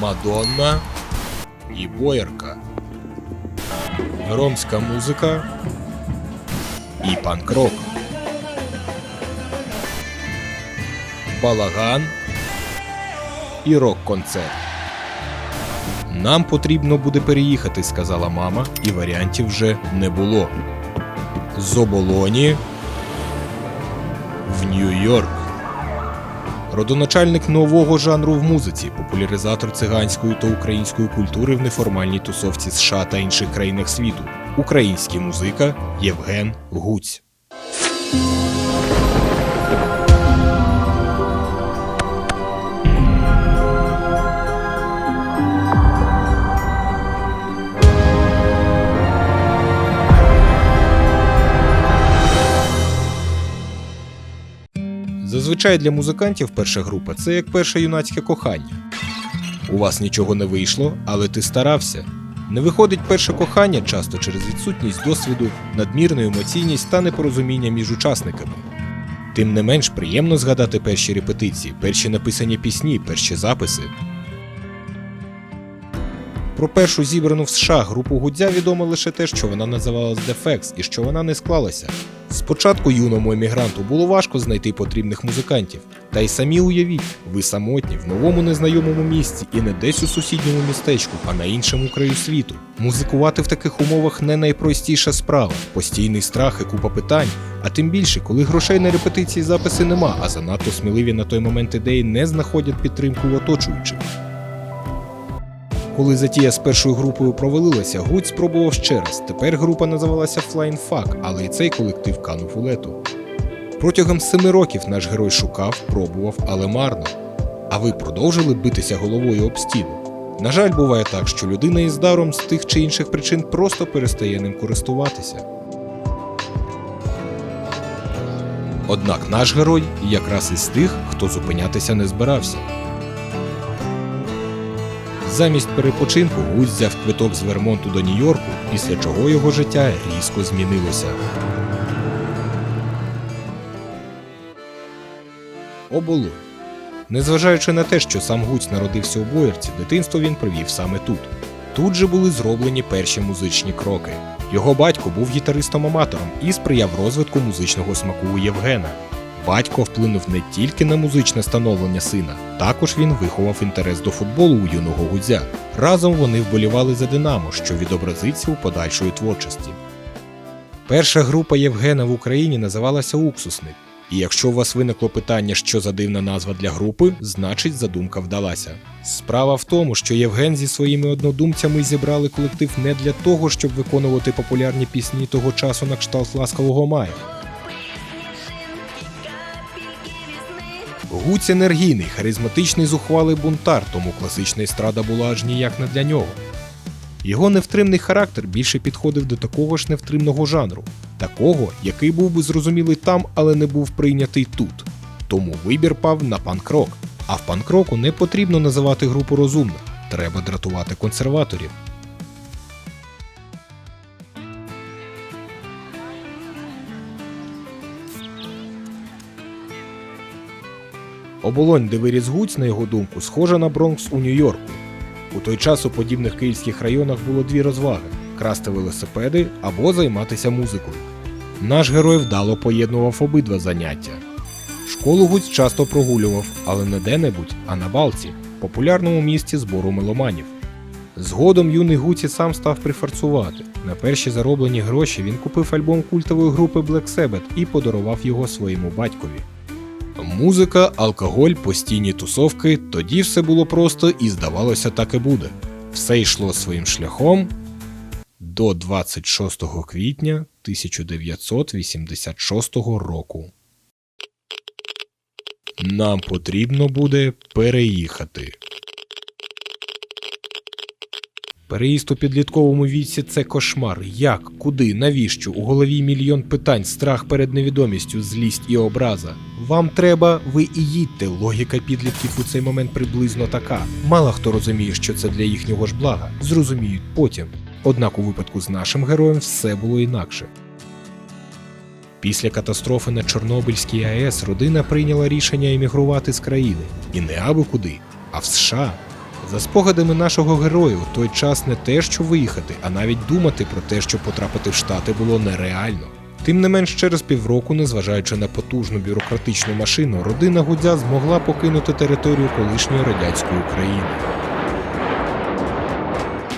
Мадонна і Боярка. Ромська музика і панк-рок. Балаган і рок-концерт. Нам потрібно буде переїхати, сказала мама, і варіантів вже не було. З оболоні в Нью-Йорк. Родоначальник нового жанру в музиці, популяризатор циганської та української культури в неформальній тусовці США та інших країнах світу. Український музика Євген Гуць. Зазвичай для музикантів перша група це як перше юнацьке кохання. У вас нічого не вийшло, але ти старався. Не виходить перше кохання часто через відсутність досвіду, надмірну емоційність та непорозуміння між учасниками. Тим не менш приємно згадати перші репетиції, перші написані пісні, перші записи. Про першу зібрану в США групу Гудзя відомо лише те, що вона називалась Defects і що вона не склалася. Спочатку юному емігранту було важко знайти потрібних музикантів. Та й самі уявіть, ви самотні в новому незнайомому місці і не десь у сусідньому містечку, а на іншому краю світу. Музикувати в таких умовах не найпростіша справа, постійний страх і купа питань. А тим більше, коли грошей на репетиції записи нема, а занадто сміливі на той момент ідеї не знаходять підтримку в оточуючих. Коли затія з першою групою провалилася, Гуць спробував ще раз. Тепер група називалася Flying Fuck, але і цей колектив канув у лету. Протягом семи років наш герой шукав, пробував, але марно. А ви продовжили битися головою об стіну? На жаль, буває так, що людина із даром з тих чи інших причин просто перестає ним користуватися. Однак наш герой якраз із тих, хто зупинятися не збирався. Замість перепочинку Гусь взяв квиток з Вермонту до Нью-Йорку, після чого його життя різко змінилося. Оболонь. Незважаючи на те, що сам Гуць народився у Боярці, дитинство він провів саме тут. Тут же були зроблені перші музичні кроки. Його батько був гітаристом-аматором і сприяв розвитку музичного смаку у Євгена. Батько вплинув не тільки на музичне становлення сина, також він виховав інтерес до футболу у юного гудзя. Разом вони вболівали за Динамо, що відобразиться у подальшої творчості. Перша група Євгена в Україні називалася Уксусник. І якщо у вас виникло питання, що за дивна назва для групи, значить задумка вдалася. Справа в тому, що Євген зі своїми однодумцями зібрали колектив не для того, щоб виконувати популярні пісні того часу на кшталт ласкавого мая. Гуць енергійний, харизматичний зухвалий бунтар, тому класична естрада була аж ніяк не для нього. Його невтримний характер більше підходив до такого ж невтримного жанру, такого, який був би зрозумілий там, але не був прийнятий тут. Тому вибір пав на панк-рок. А в панк-року не потрібно називати групу розумно, треба дратувати консерваторів. Оболонь, де виріс Гуць, на його думку, схожа на Бронкс у Нью-Йорку. У той час у подібних київських районах було дві розваги: красти велосипеди або займатися музикою. Наш герой вдало поєднував обидва заняття. Школу Гуць часто прогулював, але не де-небудь, а на балці, популярному місці збору меломанів. Згодом юний Гуці сам став прифарцувати. На перші зароблені гроші він купив альбом культової групи Black Sabbath і подарував його своєму батькові. Музика, алкоголь, постійні тусовки, тоді все було просто і здавалося, так і буде. Все йшло своїм шляхом до 26 квітня 1986 року. Нам потрібно буде переїхати. Переїзд у підлітковому віці це кошмар. Як, куди, навіщо? У голові мільйон питань, страх перед невідомістю, злість і образа. Вам треба, ви і їдьте. Логіка підлітків у цей момент приблизно така. Мало хто розуміє, що це для їхнього ж блага. Зрозуміють потім. Однак у випадку з нашим героєм все було інакше. Після катастрофи на Чорнобильській АЕС родина прийняла рішення емігрувати з країни. І не аби куди, а в США. За спогадами нашого героя, у той час не те, що виїхати, а навіть думати про те, що потрапити в Штати було нереально. Тим не менш, через півроку, незважаючи на потужну бюрократичну машину, родина Гудзя змогла покинути територію колишньої радянської України.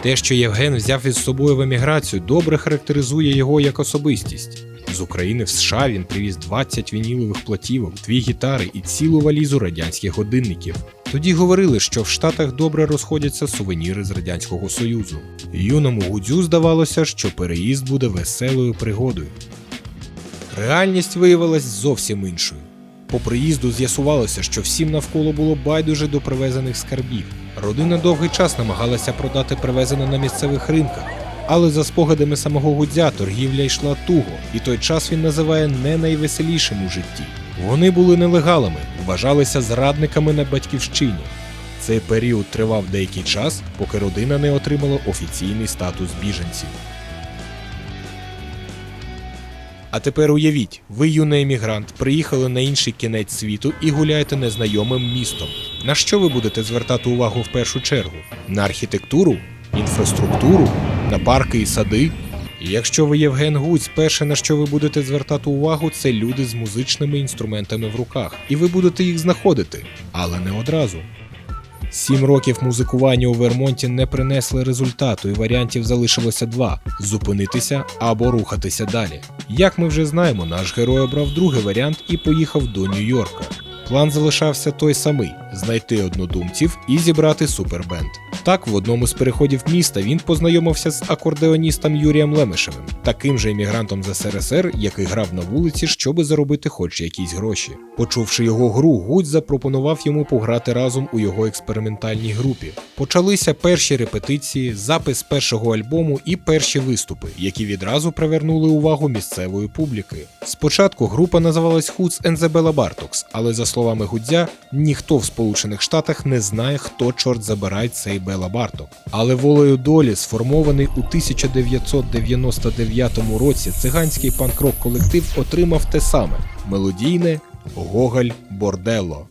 Те, що Євген взяв із собою в еміграцію, добре характеризує його як особистість. З України в США він привіз 20 вінілових платівок, дві гітари і цілу валізу радянських годинників. Тоді говорили, що в Штатах добре розходяться сувеніри з Радянського Союзу. Юному Гудзю здавалося, що переїзд буде веселою пригодою. Реальність виявилась зовсім іншою. По приїзду з'ясувалося, що всім навколо було байдуже до привезених скарбів. Родина довгий час намагалася продати привезене на місцевих ринках, але за спогадами самого Гудзя торгівля йшла туго, і той час він називає не найвеселішим у житті. Вони були нелегалами, вважалися зрадниками на батьківщині. Цей період тривав деякий час, поки родина не отримала офіційний статус біженців. А тепер уявіть, ви юний емігрант, приїхали на інший кінець світу і гуляєте незнайомим містом. На що ви будете звертати увагу в першу чергу? На архітектуру, інфраструктуру, на парки і сади? І якщо ви Євген Гуць, перше на що ви будете звертати увагу, це люди з музичними інструментами в руках, і ви будете їх знаходити, але не одразу. Сім років музикування у Вермонті не принесли результату, і варіантів залишилося два: зупинитися або рухатися далі. Як ми вже знаємо, наш герой обрав другий варіант і поїхав до Нью-Йорка. План залишався той самий: знайти однодумців і зібрати супербенд. Так, в одному з переходів міста він познайомився з акордеоністом Юрієм Лемешевим, таким же іммігрантом з СРСР, який грав на вулиці, щоби заробити хоч якісь гроші. Почувши його гру, Гудь запропонував йому пограти разом у його експериментальній групі. Почалися перші репетиції, запис першого альбому і перші виступи, які відразу привернули увагу місцевої публіки. Спочатку група називалась the Bella Bartoks, але за словами Гудзя, ніхто в Сполучених Штатах не знає, хто чорт забирає цей Бела Барток. Але волею долі, сформований у 1999 році, циганський панк-рок колектив отримав те саме мелодійне Гоголь Борделло.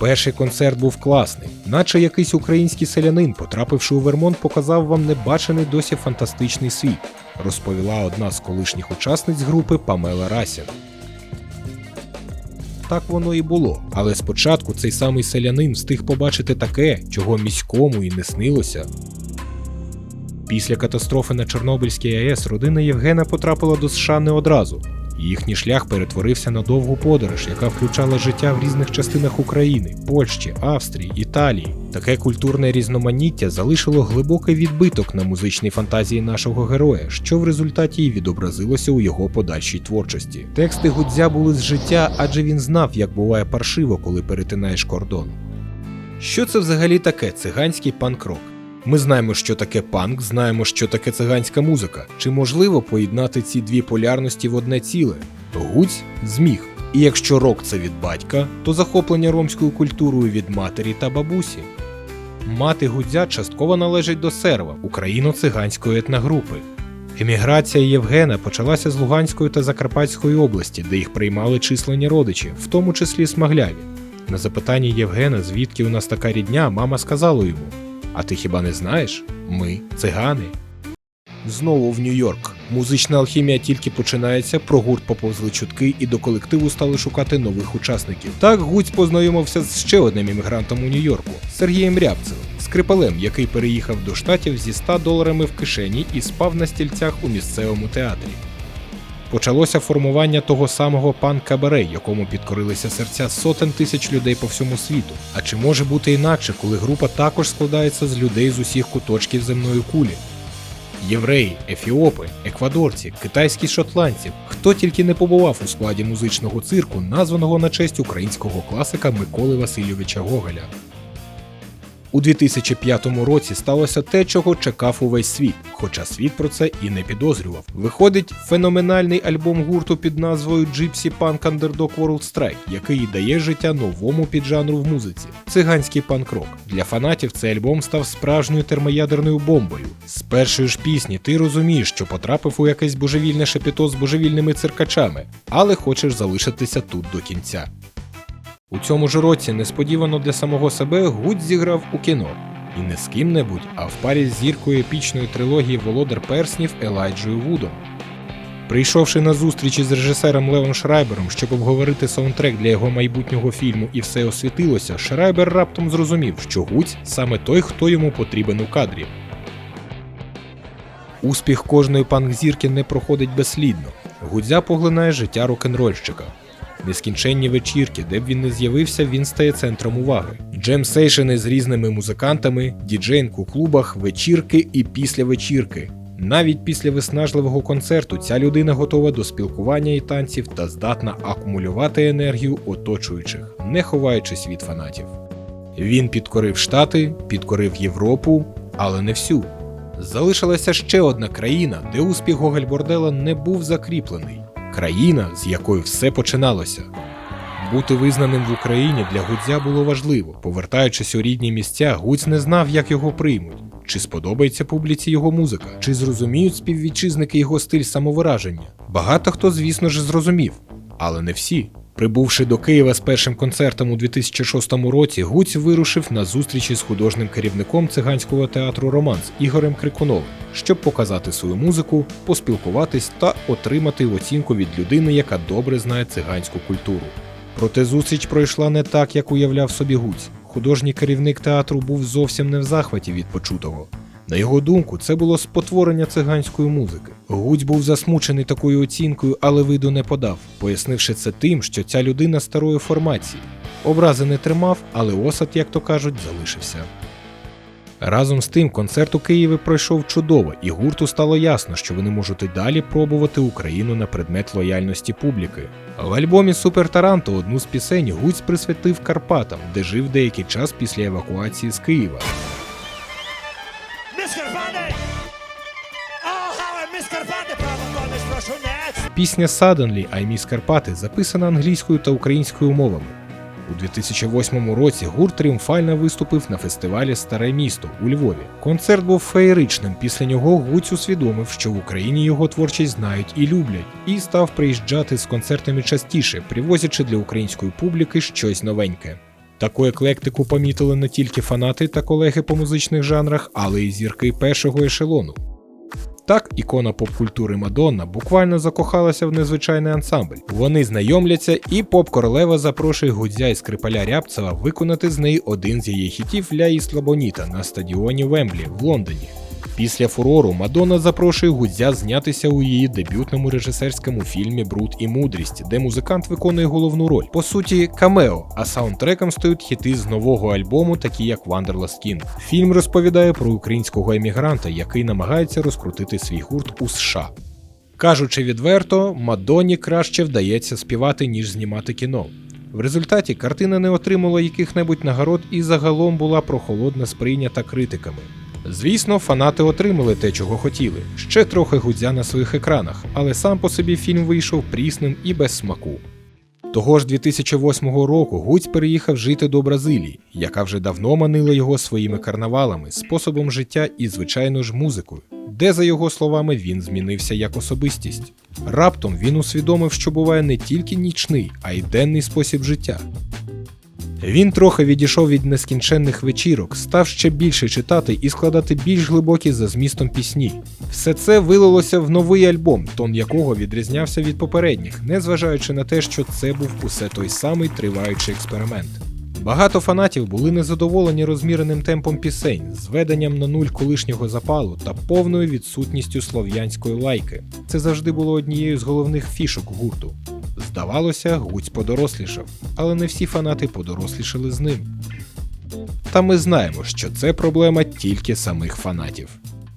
Перший концерт був класний, наче якийсь український селянин, потрапивши у Вермонт, показав вам небачений досі фантастичний світ, розповіла одна з колишніх учасниць групи Памела Расін. Так воно і було, але спочатку цей самий селянин встиг побачити таке, чого міському і не снилося. Після катастрофи на Чорнобильській АЕС родина Євгена потрапила до США не одразу. Їхній шлях перетворився на довгу подорож, яка включала життя в різних частинах України, Польщі, Австрії, Італії. Таке культурне різноманіття залишило глибокий відбиток на музичній фантазії нашого героя, що в результаті й відобразилося у його подальшій творчості. Тексти Гудзя були з життя, адже він знав, як буває паршиво, коли перетинаєш кордон. Що це взагалі таке циганський панк-рок? Ми знаємо, що таке панк, знаємо, що таке циганська музика. Чи можливо поєднати ці дві полярності в одне ціле? Гуць зміг. І якщо рок це від батька, то захоплення ромською культурою від матері та бабусі. Мати Гудзя частково належить до серва україно-циганської етногрупи. Еміграція Євгена почалася з Луганської та Закарпатської області, де їх приймали численні родичі, в тому числі смагляві. На запитання Євгена, звідки у нас така рідня, мама сказала йому: А ти хіба не знаєш? Ми цигани. Знову в Нью-Йорк. Музична алхімія тільки починається, про гурт поповзли чутки, і до колективу стали шукати нових учасників. Так Гуць познайомився з ще одним іммігрантом у Нью-Йорку Сергієм Рябцевим, скрипалем, який переїхав до штатів зі 100 доларами в кишені і спав на стільцях у місцевому театрі. Почалося формування того самого пан-кабаре, якому підкорилися серця сотень тисяч людей по всьому світу. А чи може бути інакше, коли група також складається з людей з усіх куточків земної кулі? Євреї, ефіопи, еквадорці, китайські шотландці, хто тільки не побував у складі музичного цирку, названого на честь українського класика Миколи Васильовича Гоголя. У 2005 році сталося те, чого чекав увесь світ, хоча світ про це і не підозрював. Виходить феноменальний альбом гурту під назвою Gypsy Punk Underdog World Strike, який дає життя новому піджанру в музиці циганський панк-рок. Для фанатів цей альбом став справжньою термоядерною бомбою. З першої ж пісні ти розумієш, що потрапив у якесь божевільне шепіто з божевільними циркачами, але хочеш залишитися тут до кінця. У цьому ж році несподівано для самого себе Гудь зіграв у кіно. І не з ким-небудь, а в парі з зіркою епічної трилогії Володар Перснів Елайджею Вудом. Прийшовши на зустрічі з режисером Левом Шрайбером, щоб обговорити саундтрек для його майбутнього фільму і все освітилося, Шрайбер раптом зрозумів, що Гудь саме той, хто йому потрібен у кадрі. Успіх кожної панк-зірки не проходить безслідно. Гудзя поглинає життя рок-н-рольщика. Нескінченні вечірки, де б він не з'явився, він стає центром уваги. Джем-сейшени з різними музикантами, діджейнг у клубах, вечірки і після вечірки. Навіть після виснажливого концерту ця людина готова до спілкування і танців та здатна акумулювати енергію оточуючих, не ховаючись від фанатів. Він підкорив Штати, підкорив Європу, але не всю. Залишилася ще одна країна, де успіх Гоголь Бордела не був закріплений. Країна, з якої все починалося. Бути визнаним в Україні для Гудзя було важливо. Повертаючись у рідні місця, Гудзь не знав, як його приймуть. Чи сподобається публіці його музика, чи зрозуміють співвітчизники його стиль самовираження. Багато хто, звісно ж, зрозумів, але не всі. Прибувши до Києва з першим концертом у 2006 році, Гуць вирушив на зустрічі з художнім керівником циганського театру Романс Ігорем Крикуновим, щоб показати свою музику, поспілкуватись та отримати оцінку від людини, яка добре знає циганську культуру. Проте зустріч пройшла не так, як уявляв собі Гуць. Художній керівник театру був зовсім не в захваті від почутого. На його думку, це було спотворення циганської музики. Гудь був засмучений такою оцінкою, але виду не подав, пояснивши це тим, що ця людина старої формації. Образи не тримав, але осад, як то кажуть, залишився. Разом з тим, концерт у Києві пройшов чудово, і гурту стало ясно, що вони можуть і далі пробувати Україну на предмет лояльності публіки. В альбомі Супер Таранто одну з пісень Гуць присвятив Карпатам, де жив деякий час після евакуації з Києва. Міс Карпати! Міс! Пісня Suddenly I Miss Карпати записана англійською та українською мовами. У 2008 році гурт тріумфально виступив на фестивалі Старе місто у Львові. Концерт був феєричним. Після нього Гуць усвідомив, що в Україні його творчість знають і люблять, і став приїжджати з концертами частіше, привозячи для української публіки щось новеньке. Таку еклектику помітили не тільки фанати та колеги по музичних жанрах, але й зірки першого ешелону. Так, ікона поп-культури Мадонна буквально закохалася в незвичайний ансамбль. Вони знайомляться, і поп-королева запрошує Гудзя і Скрипаля Рябцева виконати з неї один з її хітів Ля Ісла Боніта на стадіоні Вемблі в Лондоні. Після фурору Мадонна запрошує Гудзя знятися у її дебютному режисерському фільмі Бруд і мудрість, де музикант виконує головну роль. По суті, камео, а саундтреком стають хіти з нового альбому, такі як Wanderlust King. Фільм розповідає про українського емігранта, який намагається розкрутити свій гурт у США. Кажучи відверто, Мадонні краще вдається співати, ніж знімати кіно. В результаті картина не отримала яких-небудь нагород і загалом була прохолодно сприйнята критиками. Звісно, фанати отримали те, чого хотіли. Ще трохи гудзя на своїх екранах, але сам по собі фільм вийшов прісним і без смаку. Того ж 2008 року Гуць переїхав жити до Бразилії, яка вже давно манила його своїми карнавалами, способом життя і, звичайно ж, музикою, де, за його словами, він змінився як особистість. Раптом він усвідомив, що буває не тільки нічний, а й денний спосіб життя. Він трохи відійшов від нескінченних вечірок, став ще більше читати і складати більш глибокі за змістом пісні. Все це вилилося в новий альбом, тон якого відрізнявся від попередніх, незважаючи на те, що це був усе той самий триваючий експеримент. Багато фанатів були незадоволені розміреним темпом пісень, зведенням на нуль колишнього запалу та повною відсутністю слов'янської лайки. Це завжди було однією з головних фішок гурту. Здавалося, Гуць подорослішав, але не всі фанати подорослішали з ним. Та ми знаємо, що це проблема тільки самих фанатів.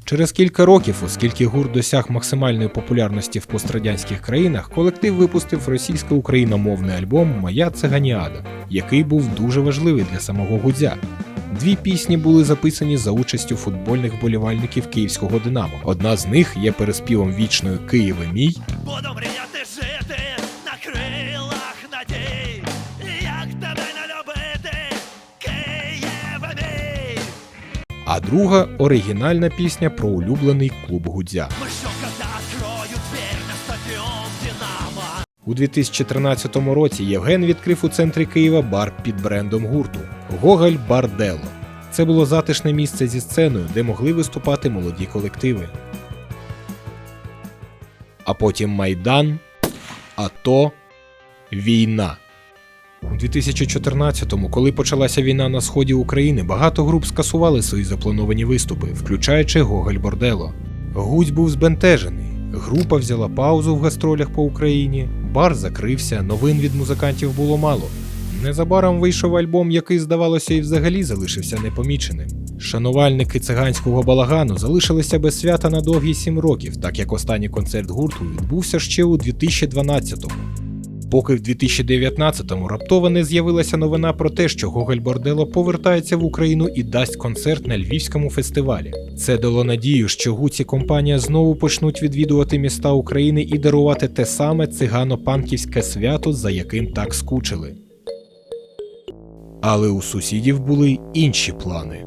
Через кілька років, оскільки гурт досяг максимальної популярності в пострадянських країнах, колектив випустив російсько-україномовний альбом Моя циганіада, який був дуже важливий для самого Гудзя. Дві пісні були записані за участю футбольних вболівальників київського Динамо. Одна з них є переспівом вічної Києве мій, а друга оригінальна пісня про улюблений клуб Гудзя. У 2013 році Євген відкрив у центрі Києва бар під брендом гурту Гоголь Бардело. Це було затишне місце зі сценою, де могли виступати молоді колективи. А потім Майдан, АТО, війна. У 2014-му, коли почалася війна на сході України, багато груп скасували свої заплановані виступи, включаючи Гоголь Бордело. Гудь був збентежений. Група взяла паузу в гастролях по Україні, бар закрився, новин від музикантів було мало. Незабаром вийшов альбом, який, здавалося, і взагалі залишився непоміченим. Шанувальники циганського балагану залишилися без свята на довгі сім років, так як останній концерт гурту відбувся ще у 2012-му. Поки в 2019-му раптово не з'явилася новина про те, що Гоголь Бордело повертається в Україну і дасть концерт на львівському фестивалі. Це дало надію, що Гуц і компанія знову почнуть відвідувати міста України і дарувати те саме цигано-панківське свято, за яким так скучили. Але у сусідів були інші плани.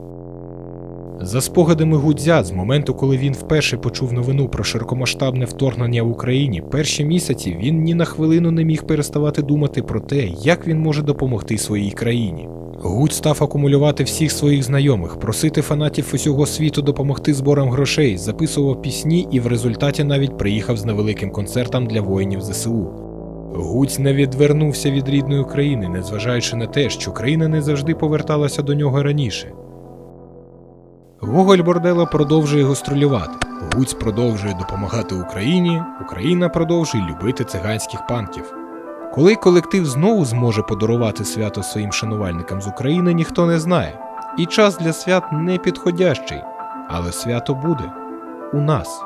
За спогадами Гудзя, з моменту, коли він вперше почув новину про широкомасштабне вторгнення в Україні, перші місяці він ні на хвилину не міг переставати думати про те, як він може допомогти своїй країні. Гудь став акумулювати всіх своїх знайомих, просити фанатів усього світу допомогти зборам грошей, записував пісні і в результаті навіть приїхав з невеликим концертом для воїнів ЗСУ. Гуць не відвернувся від рідної країни, незважаючи на те, що країна не завжди поверталася до нього раніше. Гоголь Бордела продовжує гастролювати. Гуць продовжує допомагати Україні, Україна продовжує любити циганських панків. Коли колектив знову зможе подарувати свято своїм шанувальникам з України, ніхто не знає. І час для свят не підходящий. Але свято буде у нас.